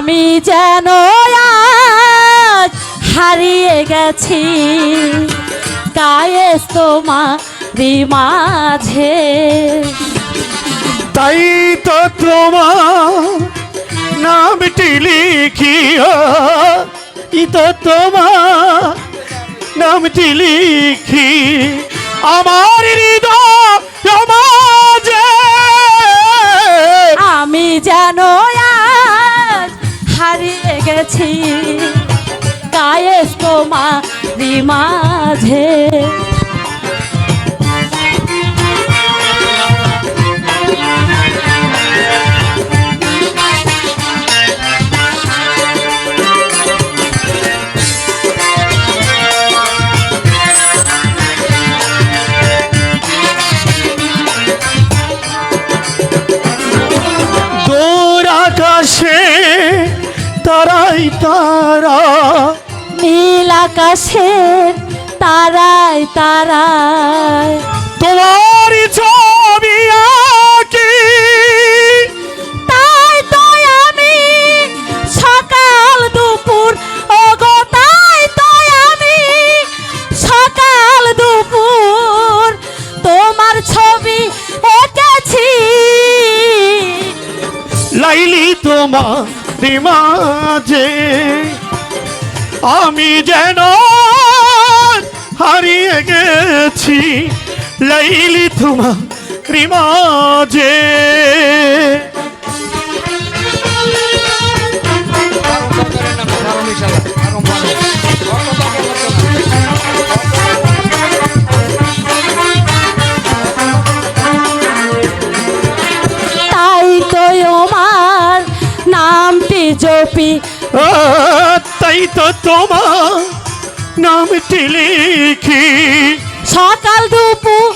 আমি যেন আজ হারিয়ে গেছি। কায়েস তোমারি মাঝে। তাই তো তোমার নামটি লিখিয়া ই তো তোমার নামটি লিখি আমার হৃদয় আমি হারিয়ে গেছি। কায়েস তোমারি মাঝে। তারা নীল আকাশের তারায় তারায়। তোমার ছবি আঁকি। তাই তো আমি সকাল দুপুর ওগো তাই তো আমি সকাল দুপুর তোমার ছবি এঁকেছি। লাইলি তোমার মাঝে আমি যেন হারিয়ে গেছি লাইলি তোমার মাঝে তাই তো তোমার নামটি লিখি। সকাল দুপুর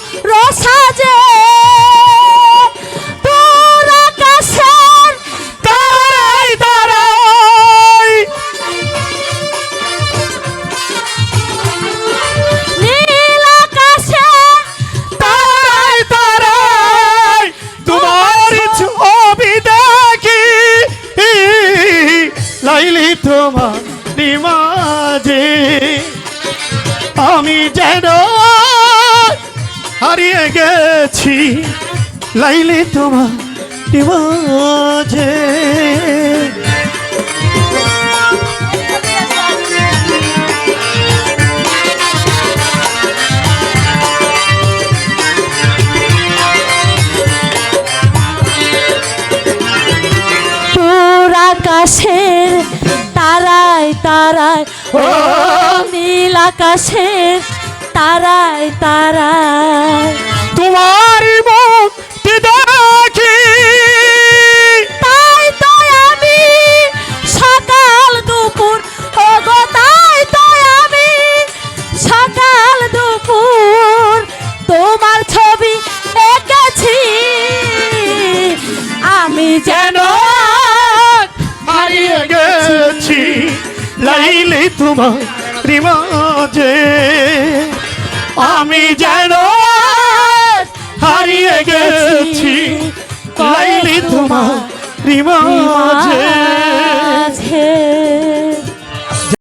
লাইলি তোমার মাঝে আমি যেন হারিয়ে গেছি লাইলি তোমার দূর আকাশের তারায় তারায় ও নীল আকাশের তারায় তারায়। তোমার মুখ দেখি। তাই তো আমি সকাল দুপুর তাই তো আমি সকাল দুপুর তোমার ছবি এঁকেছি। আমি যেন হারিয়ে গেছি লাইলি তোমার রিমাজে। আমি যেন হারিয়ে গেছি লাইলে তোমার মাঝে